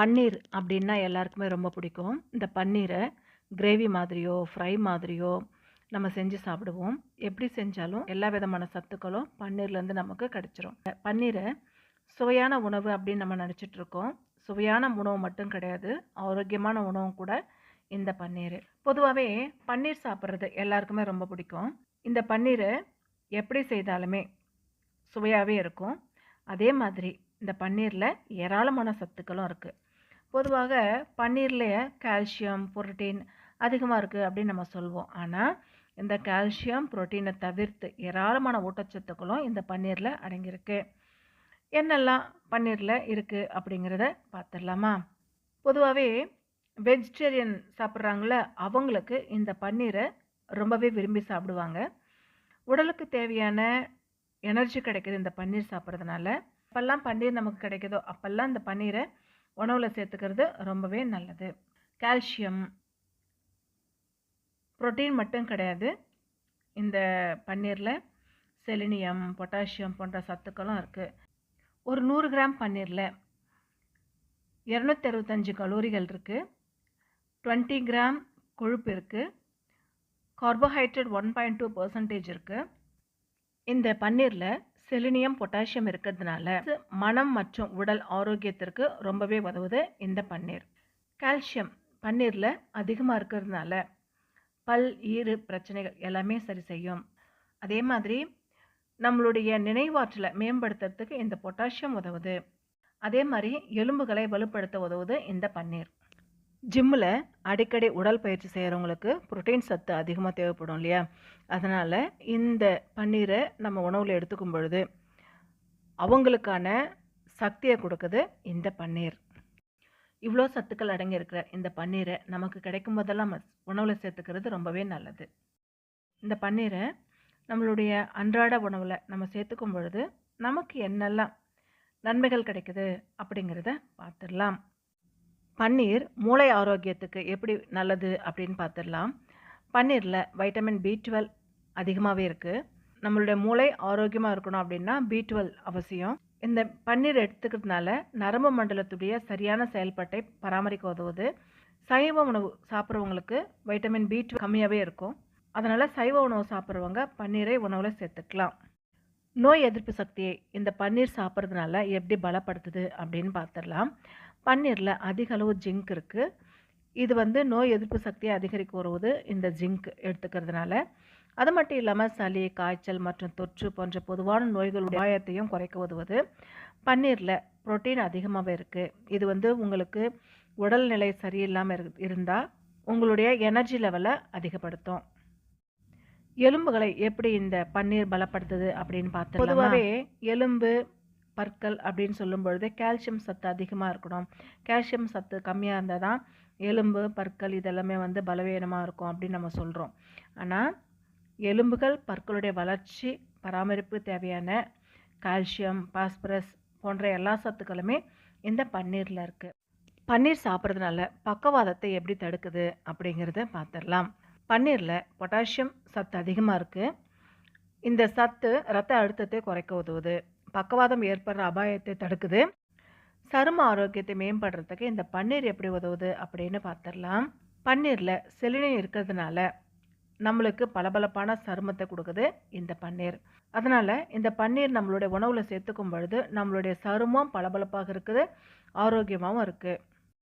பன்னீர் அப்படின்னா எல்லாருக்குமே ரொம்ப பிடிக்கும். இந்த பன்னீரை கிரேவி மாதிரியோ ஃப்ரை மாதிரியோ நம்ம செஞ்சு சாப்பிடுவோம். எப்படி செஞ்சாலும் எல்லா விதமான சத்துக்களும் பன்னீர்லேருந்து நமக்கு கிடச்சிரும். பன்னீரை சுவையான உணவு அப்படின்னு நம்ம நினச்சிட்டு இருக்கோம். சுவையான உணவு மட்டும் கிடையாது. ஆரோக்கியமான உணவும் கூட இந்த பன்னீர். பொதுவாகவே பன்னீர் சாப்பிட்றது எல்லாருக்குமே ரொம்ப பிடிக்கும். இந்த பன்னீரை எப்படி செய்தாலுமே சுவையாகவே இருக்கும். அதே மாதிரி இந்த பன்னீரில் ஏராளமான சத்துக்களும் இருக்குது பொதுவாக பன்னீரில் கால்சியம் புரோட்டீன் அதிகமாக இருக்குது அப்படின்னு நம்ம சொல்லுவோம் ஆனால் இந்த கால்சியம் புரோட்டீனை தவிர்த்து ஏராளமான ஊட்டச்சத்துக்களும் இந்த பன்னீரில் அடங்கியிருக்கு. என்னெல்லாம் பன்னீரில் இருக்குது அப்படிங்கிறத பார்த்துடலாமா? பொதுவாகவே வெஜிடேரியன் சாப்பிட்றாங்கள அவங்களுக்கு இந்த பன்னீரை ரொம்பவே விரும்பி சாப்பிடுவாங்க. உடலுக்கு தேவையான எனர்ஜி கிடைக்குது இந்த பன்னீர் சாப்பிட்றதுனால. அப்போல்லாம் பன்னீர் நமக்கு கிடைக்குதோ அப்போல்லாம் இந்த பன்னீரை உணவில் சேர்த்துக்கிறது ரொம்பவே நல்லது. கால்சியம் புரோட்டீன் மட்டும் கிடையாது. இந்த பன்னீரில் செலினியம் பொட்டாசியம் போன்ற சத்துக்களும் இருக்குது ஒரு நூறு கிராம் பன்னீரில் இரநூத்தி அறுபத்தஞ்சு கலோரிகள் இருக்குது டுவெண்ட்டி கிராம் கொழுப்பு இருக்குது carbohydrate one point two percentage இருக்குது இந்த பன்னீரில் செலினியம் பொட்டாசியம் இருக்கிறதுனால மனம் மற்றும் உடல் ஆரோக்கியத்திற்கு ரொம்பவே உதவுது இந்த பன்னீர். கால்சியம் பன்னீரில் அதிகமாக இருக்கிறதுனால பல் ஈறு பிரச்சனைகள் எல்லாமே சரி செய்யும். அதே மாதிரி நம்மளுடைய நினைவாற்றலை மேம்படுத்துறதுக்கு இந்த பொட்டாசியம் உதவுது. அதே மாதிரி எலும்புகளை வலுப்படுத்த உதவுது இந்த பன்னீர். ஜிம்மில் அடிக்கடி உடல் பயிற்சி செய்கிறவங்களுக்கு புரோட்டீன் சத்து அதிகமாக தேவைப்படும் இல்லையா? அதனால் இந்த பன்னீரை நம்ம உணவில் எடுத்துக்கும் பொழுது அவங்களுக்கான சக்தியை கொடுக்குது இந்த பன்னீர். இவ்வளோ சத்துக்கள் அடங்கியிருக்கிற இந்த பன்னீரை நமக்கு கிடைக்கும் போதெல்லாம் உணவில் சேர்த்துக்கிறது ரொம்பவே நல்லது. இந்த பன்னீரை நம்மளுடைய அன்றாட உணவில் நம்ம சேர்த்துக்கும் பொழுது நமக்கு என்னெல்லாம் நன்மைகள் கிடைக்குது அப்படிங்கிறத பார்த்துடலாம். பன்னீர் மூளை ஆரோக்கியத்துக்கு எப்படி நல்லது அப்படின்னு பார்த்துடலாம். பன்னீரில் வைட்டமின் பி டுவெல் அதிகமாகவே இருக்குது நம்மளுடைய மூளை ஆரோக்கியமாக இருக்கணும் அப்படின்னா பி டுவெல் அவசியம். இந்த பன்னீர் எடுத்துக்கிறதுனால நரம்பு மண்டலத்துடைய சரியான செயல்பாட்டை பராமரிக்க உதவுது சைவ உணவு சாப்பிட்றவங்களுக்கு வைட்டமின் பி டுவெல் கம்மியாகவே இருக்கும். அதனால் சைவ உணவு சாப்பிட்றவங்க பன்னீரை உணவில் சேர்த்துக்கலாம். நோய் எதிர்ப்பு சக்தியை இந்த பன்னீர் சாப்பிட்றதுனால எப்படி பலப்படுத்துது அப்படின்னு பார்த்துடலாம். பன்னீரில் அதிக அளவு ஜிங்க் இருக்குது இது வந்து நோய் எதிர்ப்பு சக்தியை அதிகரிக்க உதவுது இந்த ஜிங்க் எடுத்துக்கிறதுனால. அது மட்டும் இல்லாமல் சளி காய்ச்சல் மற்றும் தொற்று போன்ற பொதுவான நோய்களுடைய அபாயத்தையும் குறைக்க உதவுது. பன்னீரில் புரோட்டீன் அதிகமாகவே இருக்குது இது வந்து உங்களுக்கு உடல்நிலை சரியில்லாமல் இரு இருந்தால் உங்களுடைய எனர்ஜி லெவலை அதிகப்படுத்தும். எலும்புகளை எப்படி இந்த பன்னீர் பலப்படுத்துது அப்படின்னு பார்த்து பொதுவாகவே எலும்பு பற்கள் அப்படின்னு சொல்லும் பொழுது கால்சியம் சத்து அதிகமாக இருக்கணும். கால்சியம் சத்து கம்மியாக இருந்தால் தான் எலும்பு பற்கள் இதெல்லாமே வந்து பலவீனமாக இருக்கும் அப்படின்னு நம்ம சொல்கிறோம் ஆனால் எலும்புகள் பற்களுடைய வளர்ச்சி பராமரிப்பு தேவையான கால்சியம் பாஸ்பரஸ் போன்ற எல்லா சத்துக்களுமே இந்த பன்னீரில் இருக்குது பன்னீர் சாப்பிட்றதுனால பக்கவாதத்தை எப்படி தடுக்குது அப்படிங்கிறத பார்த்துடலாம் பன்னீரில் பொட்டாசியம் சத்து அதிகமாக இருக்குது இந்த சத்து ரத்த அழுத்தத்தை குறைக்க உதவுது. பக்கவாதம் ஏற்படுற அபாயத்தை தடுக்குது. சரும ஆரோக்கியத்தை மேம்படுறதுக்கு இந்த பன்னீர் எப்படி உதவுது அப்படின்னு பார்த்துடலாம் பன்னீரில் செலினியம் இருக்கிறதுனால நம்மளுக்கு பளபளப்பான சருமத்தை கொடுக்குது இந்த பன்னீர். அதனால் இந்த பன்னீர் நம்மளுடைய உணவில் சேர்த்துக்கும் பொழுது நம்மளுடைய சருமம் பளபளப்பாக இருக்குது ஆரோக்கியமாகவும் இருக்குது